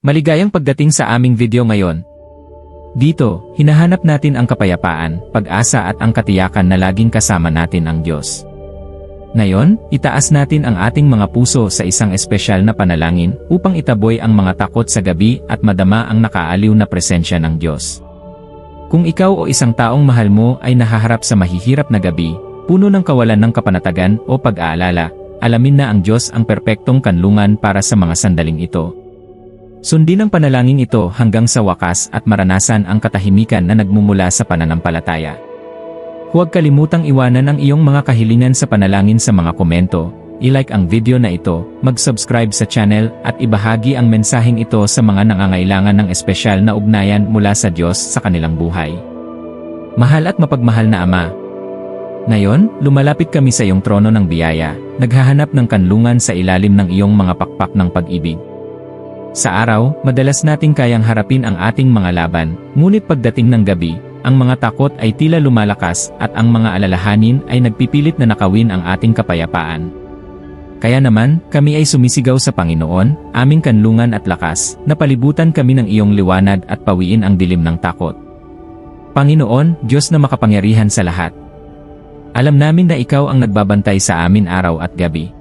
Maligayang pagdating sa aming video ngayon. Dito, hinahanap natin ang kapayapaan, pag-asa at ang katiyakan na laging kasama natin ang Diyos. Ngayon, itaas natin ang ating mga puso sa isang espesyal na panalangin upang itaboy ang mga takot sa gabi at madama ang nakaaliw na presensya ng Diyos. Kung ikaw o isang taong mahal mo ay nahaharap sa mahihirap na gabi, puno ng kawalan ng kapanatagan o pag-aalala, alamin na ang Diyos ang perpektong kanlungan para sa mga sandaling ito. Sundin ang panalangin ito hanggang sa wakas at maranasan ang katahimikan na nagmumula sa pananampalataya. Huwag kalimutang iwanan ang iyong mga kahilingan sa panalangin sa mga komento, i-like ang video na ito, mag-subscribe sa channel at ibahagi ang mensaheng ito sa mga nangangailangan ng espesyal na ugnayan mula sa Diyos sa kanilang buhay. Mahal at mapagmahal na Ama, ngayon, lumalapit kami sa iyong trono ng biyaya, naghahanap ng kanlungan sa ilalim ng iyong mga pakpak ng pag-ibig. Sa araw, madalas nating kayang harapin ang ating mga laban, ngunit pagdating ng gabi, ang mga takot ay tila lumalakas at ang mga alalahanin ay nagpipilit na nakawin ang ating kapayapaan. Kaya naman, kami ay sumisigaw sa Panginoon, aming kanlungan at lakas, na palibutan kami ng iyong liwanag at pawiin ang dilim ng takot. Panginoon, Diyos na makapangyarihan sa lahat. Alam namin na ikaw ang nagbabantay sa amin araw at gabi.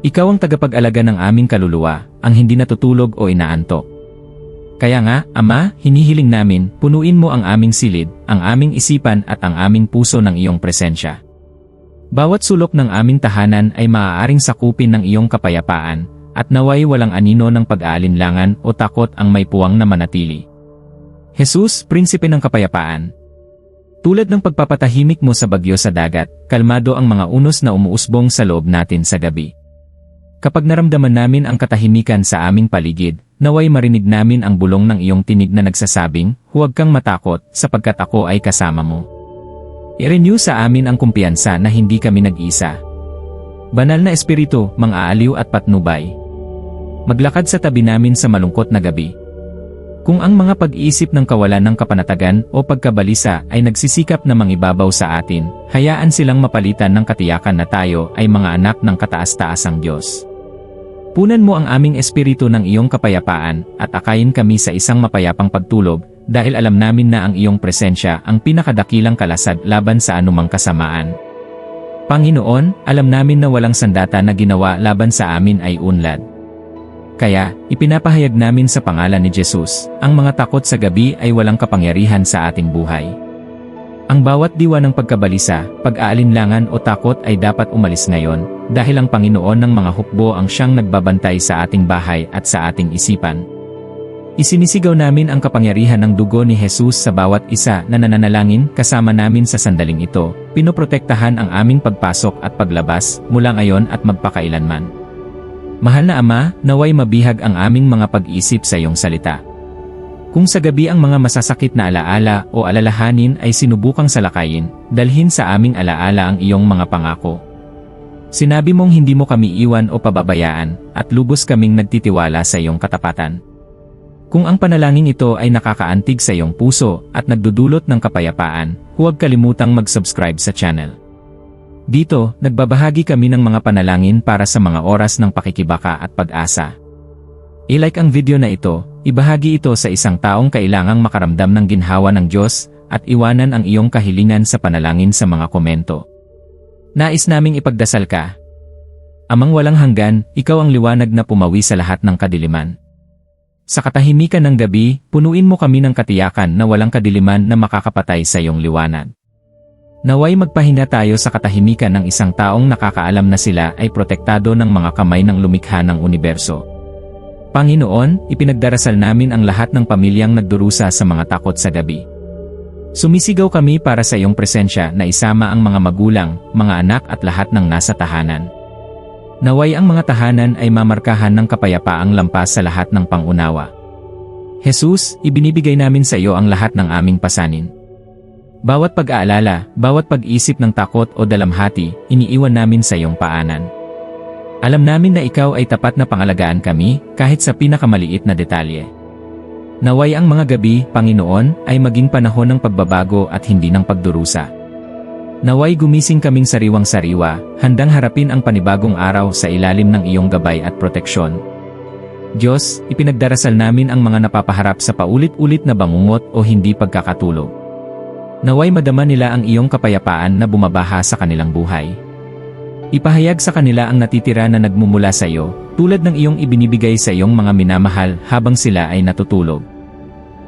Ikaw ang tagapag-alaga ng aming kaluluwa, ang hindi natutulog o inaantok. Kaya nga, Ama, hinihiling namin, punuin mo ang aming silid, ang aming isipan at ang aming puso ng iyong presensya. Bawat sulok ng aming tahanan ay maaaring sakupin ng iyong kapayapaan, at naway walang anino ng pag-aalinlangan o takot ang may puwang na manatili. Jesus, Prinsipe ng Kapayapaan. Tulad ng pagpapatahimik mo sa bagyo sa dagat, kalmado ang mga unos na umuusbong sa loob natin sa gabi. Kapag naramdaman namin ang katahimikan sa aming paligid, naway marinig namin ang bulong ng iyong tinig na nagsasabing, huwag kang matakot, sapagkat ako ay kasama mo. I-renew sa amin ang kumpiyansa na hindi kami nag-isa. Banal na espiritu, mang-aaliw at patnubay. Maglakad sa tabi namin sa malungkot na gabi. Kung ang mga pag-iisip ng kawalan ng kapanatagan o pagkabalisa ay nagsisikap na mangibabaw sa atin, hayaan silang mapalitan ng katiyakan na tayo ay mga anak ng kataas-taasang Diyos. Punan mo ang aming espiritu ng iyong kapayapaan at akayin kami sa isang mapayapang pagtulog dahil alam namin na ang iyong presensya ang pinakadakilang kalasad laban sa anumang kasamaan. Panginoon, alam namin na walang sandata na ginawa laban sa amin ay unlad. Kaya, ipinapahayag namin sa pangalan ni Jesus, ang mga takot sa gabi ay walang kapangyarihan sa ating buhay. Ang bawat diwa ng pagkabalisa, pag-aalinlangan o takot ay dapat umalis ngayon, dahil ang Panginoon ng mga hukbo ang siyang nagbabantay sa ating bahay at sa ating isipan. Isinisigaw namin ang kapangyarihan ng dugo ni Jesus sa bawat isa na nananalangin kasama namin sa sandaling ito, pinoprotektahan ang aming pagpasok at paglabas mula ngayon at magpakailanman. Mahal na Ama, naway mabihag ang aming mga pag-isip sa iyong salita. Kung sa gabi ang mga masasakit na alaala o alalahanin ay sinubukang salakayin, dalhin sa aming alaala ang iyong mga pangako. Sinabi mong hindi mo kami iwan o pababayaan, at lubos kaming nagtitiwala sa iyong katapatan. Kung ang panalangin ito ay nakakaantig sa iyong puso at nagdudulot ng kapayapaan, huwag kalimutang mag-subscribe sa channel. Dito, nagbabahagi kami ng mga panalangin para sa mga oras ng pakikibaka at pag-asa. I-like ang video na ito, ibahagi ito sa isang taong kailangang makaramdam ng ginhawa ng Diyos, at iwanan ang iyong kahilingan sa panalangin sa mga komento. Nais naming ipagdasal ka. Amang walang hanggan, ikaw ang liwanag na pumawi sa lahat ng kadiliman. Sa katahimikan ng gabi, punuin mo kami ng katiyakan na walang kadiliman na makakapatay sa iyong liwanag. Naway magpahinga tayo sa katahimikan ng isang taong nakakaalam na sila ay protektado ng mga kamay ng lumikha ng universo. Panginoon, ipinagdarasal namin ang lahat ng pamilyang nagdurusa sa mga takot sa gabi. Sumisigaw kami para sa iyong presensya na isama ang mga magulang, mga anak at lahat ng nasa tahanan. Naway ang mga tahanan ay mamarkahan ng kapayapaang lampas sa lahat ng pangunawa. Jesus, ibinibigay namin sa iyo ang lahat ng aming pasanin. Bawat pag-aalala, bawat pag-isip ng takot o dalamhati, iniiwan namin sa iyong paanan. Alam namin na ikaw ay tapat na pangalagaan kami, kahit sa pinakamaliit na detalye. Naway ang mga gabi, Panginoon, ay maging panahon ng pagbabago at hindi ng pagdurusa. Naway gumising kaming sariwang-sariwa, handang harapin ang panibagong araw sa ilalim ng iyong gabay at proteksyon. Diyos, ipinagdarasal namin ang mga napapaharap sa paulit-ulit na bangungot o hindi pagkakatulog. Naway madama nila ang iyong kapayapaan na bumabaha sa kanilang buhay. Ipahayag sa kanila ang natitira na nagmumula sa iyo, tulad ng iyong ibinibigay sa iyong mga minamahal habang sila ay natutulog.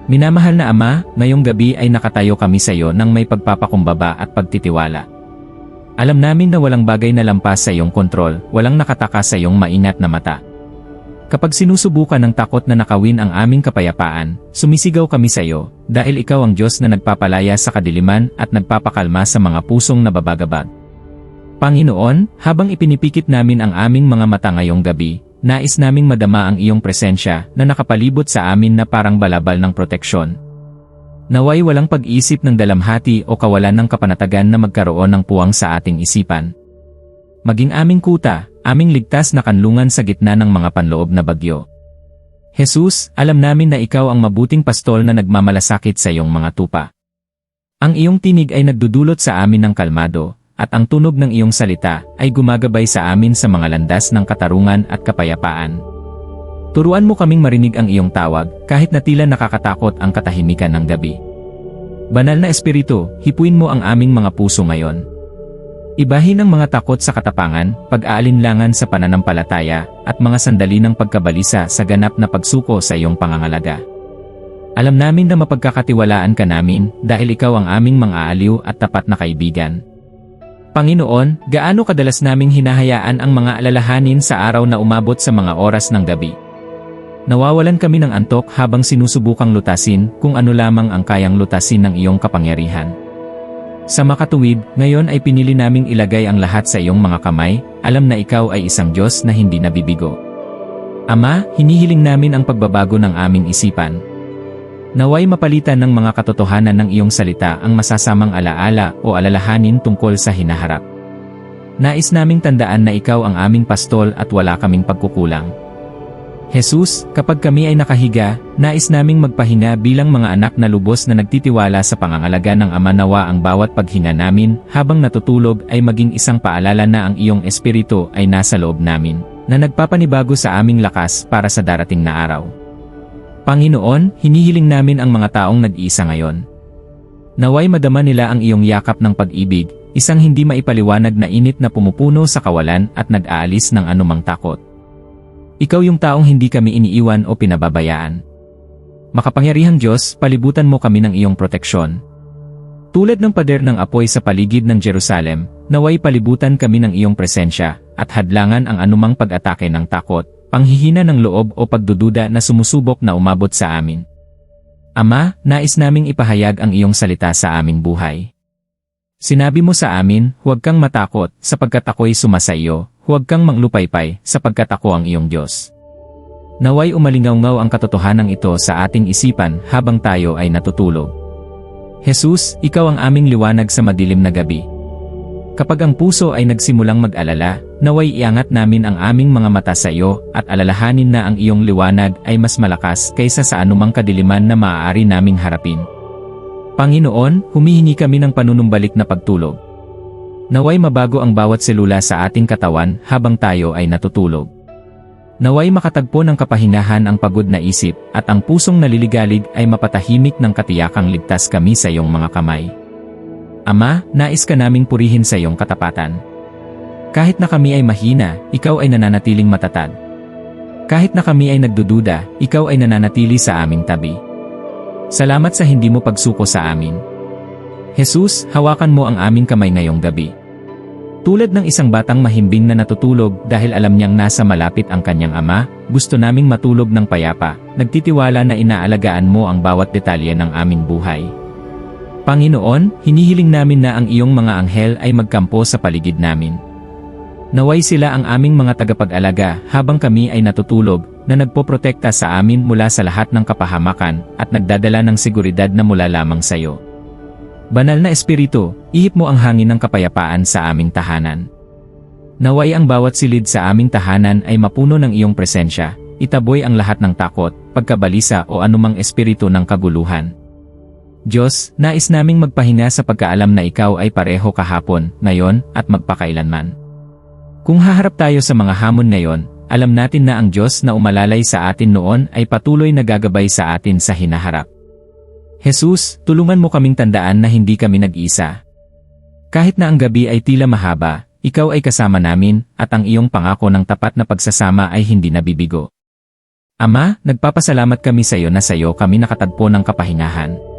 Minamahal na Ama, ngayong gabi ay nakatayo kami sa iyo ng may pagpapakumbaba at pagtitiwala. Alam namin na walang bagay na lampas sa iyong kontrol, walang nakataka sa iyong maingat na mata. Kapag sinusubukan ng takot na nakawin ang aming kapayapaan, sumisigaw kami sa iyo, dahil ikaw ang Diyos na nagpapalaya sa kadiliman at nagpapakalma sa mga pusong nababagabag. Panginoon, habang ipinipikit namin ang aming mga mata ngayong gabi, nais naming madama ang iyong presensya na nakapalibot sa amin na parang balabal ng proteksyon. Naway walang pag-isip ng dalamhati o kawalan ng kapanatagan na magkaroon ng puwang sa ating isipan. Maging aming kuta, aming ligtas na kanlungan sa gitna ng mga panloob na bagyo. Jesus, alam namin na ikaw ang mabuting pastol na nagmamalasakit sa iyong mga tupa. Ang iyong tinig ay nagdudulot sa amin ng kalmado, at ang tunog ng iyong salita ay gumagabay sa amin sa mga landas ng katarungan at kapayapaan. Turuan mo kaming marinig ang iyong tawag kahit na tila nakakatakot ang katahimikan ng gabi. Banal na Espiritu, hipuin mo ang aming mga puso ngayon. Ibahin ang mga takot sa katapangan, pag-aalinlangan sa pananampalataya, at mga sandali ng pagkabalisa sa ganap na pagsuko sa iyong pangangalaga. Alam namin na mapagkakatiwalaan ka namin dahil ikaw ang aming mga aliw at tapat na kaibigan. Panginoon, gaano kadalas naming hinahayaan ang mga alalahanin sa araw na umabot sa mga oras ng gabi. Nawawalan kami ng antok habang sinusubukang lutasin kung ano lamang ang kayang lutasin ng iyong kapangyarihan. Sa makatuwid, ngayon ay pinili naming ilagay ang lahat sa iyong mga kamay, alam na ikaw ay isang Diyos na hindi nabibigo. Ama, hinihiling namin ang pagbabago ng aming isipan, Naway mapalitan ng mga katotohanan ng iyong salita ang masasamang alaala o alalahanin tungkol sa hinaharap. Nais naming tandaan na ikaw ang aming pastol at wala kaming pagkukulang. Jesus, kapag kami ay nakahiga, nais naming magpahinga bilang mga anak na lubos na nagtitiwala sa pangangalaga ng Ama nawa ang bawat paghinga namin habang natutulog ay maging isang paalala na ang iyong espiritu ay nasa loob namin, na nagpapanibago sa aming lakas para sa darating na araw. Panginoon, hinihiling namin ang mga taong nag-iisa ngayon. Naway madama nila ang iyong yakap ng pag-ibig, isang hindi maipaliwanag na init na pumupuno sa kawalan at nag-aalis ng anumang takot. Ikaw yung taong hindi kami iniiwan o pinababayaan. Makapangyarihang Diyos, palibutan mo kami ng iyong proteksyon. Tulad ng pader ng apoy sa paligid ng Jerusalem, naway palibutan kami ng iyong presensya, at hadlangan ang anumang pag-atake ng takot, panghihina ng loob o pagdududa na sumusubok na umabot sa amin. Ama, nais naming ipahayag ang iyong salita sa aming buhay. Sinabi mo sa amin, huwag kang matakot, sapagkat ako'y sumasa iyo, huwag kang manglupaypay, sapagkat ako ang iyong Diyos. Naway umalingaw ang katotohanan ito sa ating isipan habang tayo ay natutulog. Jesus, ikaw ang aming liwanag sa madilim na gabi, Kapag ang puso ay nagsimulang mag-alala, naway iangat namin ang aming mga mata sa iyo at alalahanin na ang iyong liwanag ay mas malakas kaysa sa anumang kadiliman na maaari naming harapin. Panginoon, humihingi kami ng panunumbalik na pagtulog. Naway mabago ang bawat selula sa ating katawan habang tayo ay natutulog. Naway makatagpo ng kapahinahan ang pagod na isip at ang pusong naliligalig ay mapatahimik ng katiyakang ligtas kami sa iyong mga kamay. Ama, nais ka naming purihin sa iyong katapatan. Kahit na kami ay mahina, ikaw ay nananatiling matatag. Kahit na kami ay nagdududa, ikaw ay nananatili sa aming tabi. Salamat sa hindi mo pagsuko sa amin. Jesus, hawakan mo ang aming kamay ngayong gabi. Tulad ng isang batang mahimbing na natutulog dahil alam niyang nasa malapit ang kanyang ama, gusto naming matulog ng payapa, nagtitiwala na inaalagaan mo ang bawat detalye ng aming buhay. Panginoon, hinihiling namin na ang iyong mga anghel ay magkampo sa paligid namin. Naway sila ang aming mga tagapag-alaga habang kami ay natutulog na nagpoprotekta sa amin mula sa lahat ng kapahamakan at nagdadala ng seguridad na mula lamang sa iyo. Banal na Espiritu, ihip mo ang hangin ng kapayapaan sa aming tahanan. Naway ang bawat silid sa aming tahanan ay mapuno ng iyong presensya, itaboy ang lahat ng takot, pagkabalisa o anumang espiritu ng kaguluhan. Diyos, nais naming magpahinga sa pagkaalam na ikaw ay pareho kahapon, ngayon, at magpakailanman. Kung haharap tayo sa mga hamon ngayon, alam natin na ang Diyos na umalalay sa atin noon ay patuloy na gagabay sa atin sa hinaharap. Jesus, tulungan mo kaming tandaan na hindi kami nag-isa. Kahit na ang gabi ay tila mahaba, ikaw ay kasama namin at ang iyong pangako ng tapat na pagsasama ay hindi nabibigo. Ama, nagpapasalamat kami sa iyo na sa iyo kami nakatagpo ng kapahingahan.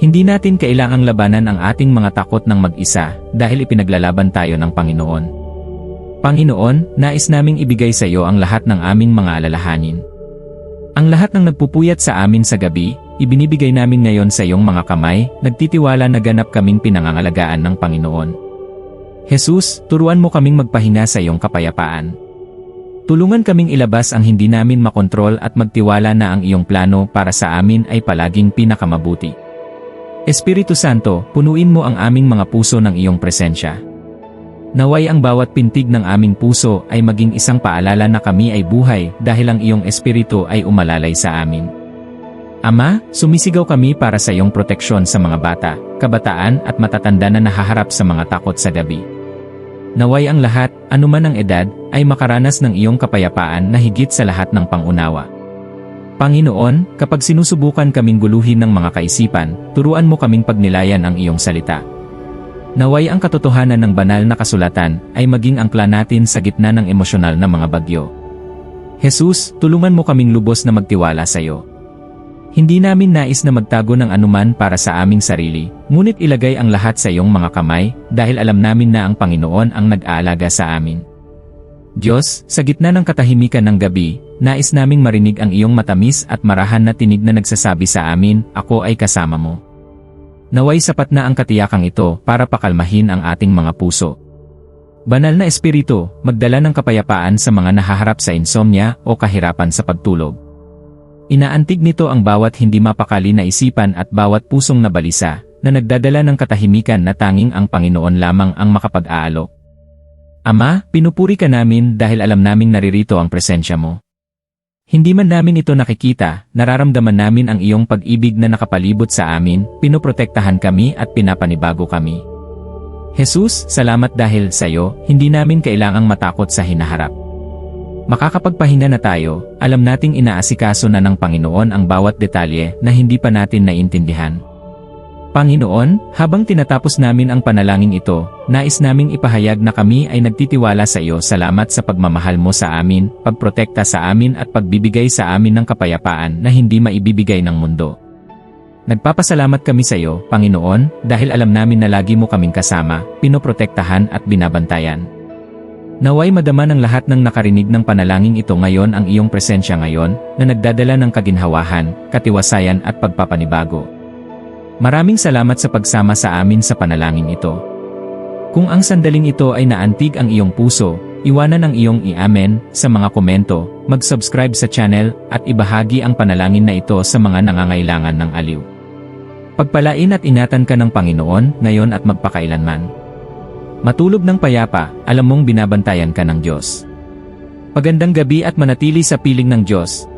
Hindi natin kailangang labanan ang ating mga takot ng mag-isa dahil ipinaglalaban tayo ng Panginoon. Panginoon, nais naming ibigay sa iyo ang lahat ng aming mga alalahanin. Ang lahat ng nagpupuyat sa amin sa gabi, ibinibigay namin ngayon sa iyong mga kamay, nagtitiwala na ganap kaming pinangangalagaan ng Panginoon. Jesus, turuan mo kaming magpahinga sa iyong kapayapaan. Tulungan kaming ilabas ang hindi namin makontrol at magtiwala na ang iyong plano para sa amin ay palaging pinakamabuti. Espiritu Santo, punuin mo ang aming mga puso ng iyong presensya. Naway ang bawat pintig ng aming puso ay maging isang paalala na kami ay buhay dahil ang iyong espiritu ay umalalay sa amin. Ama, sumisigaw kami para sa iyong proteksyon sa mga bata, kabataan at matatanda na nahaharap sa mga takot sa gabi. Naway ang lahat, anuman ang edad, ay makaranas ng iyong kapayapaan na higit sa lahat ng pangunawa. Panginoon, kapag sinusubukan kaming guluhin ng mga kaisipan, turuan mo kaming pagnilayan ang iyong salita. Naway ang katotohanan ng banal na kasulatan ay maging angkla natin sa gitna ng emosyonal na mga bagyo. Jesus, tulungan mo kaming lubos na magtiwala sa iyo. Hindi namin nais na magtago ng anuman para sa aming sarili, ngunit ilagay ang lahat sa iyong mga kamay dahil alam namin na ang Panginoon ang nag-aalaga sa amin. Diyos, sa gitna ng katahimikan ng gabi, nais naming marinig ang iyong matamis at marahan na tinig na nagsasabi sa amin, ako ay kasama mo. Naway sapat na ang katiyakang ito para pakalmahin ang ating mga puso. Banal na espiritu, magdala ng kapayapaan sa mga nahaharap sa insomnia o kahirapan sa pagtulog. Inaantig nito ang bawat hindi mapakali na isipan at bawat pusong nabalisa, na nagdadala ng katahimikan na tanging ang Panginoon lamang ang makapag-aalok. Ama, pinupuri ka namin dahil alam naming naririto ang presensya mo. Hindi man namin ito nakikita, nararamdaman namin ang iyong pag-ibig na nakapalibot sa amin, pinoprotektahan kami at pinapanibago kami. Jesus, salamat dahil sa iyo, hindi namin kailangang matakot sa hinaharap. Makakapagpahinga na tayo, alam nating inaasikaso na ng Panginoon ang bawat detalye na hindi pa natin naiintindihan. Panginoon, habang tinatapos namin ang panalangin ito, nais naming ipahayag na kami ay nagtitiwala sa iyo salamat sa pagmamahal mo sa amin, pagprotekta sa amin at pagbibigay sa amin ng kapayapaan na hindi maibibigay ng mundo. Nagpapasalamat kami sa iyo, Panginoon, dahil alam namin na lagi mo kaming kasama, pinoprotektahan at binabantayan. Naway madama ng lahat ng nakarinig ng panalangin ito ngayon ang iyong presensya ngayon, na nagdadala ng kaginhawahan, katiwasayan at pagpapanibago. Maraming salamat sa pagsama sa amin sa panalangin ito. Kung ang sandaling ito ay naantig ang iyong puso, iwanan ang iyong i-amen sa mga komento, mag-subscribe sa channel, at ibahagi ang panalangin na ito sa mga nangangailangan ng aliw. Pagpalain at ingatan ka ng Panginoon ngayon at magpakailanman. Matulog ng payapa, alam mong binabantayan ka ng Diyos. Pagandang gabi at manatili sa piling ng Diyos,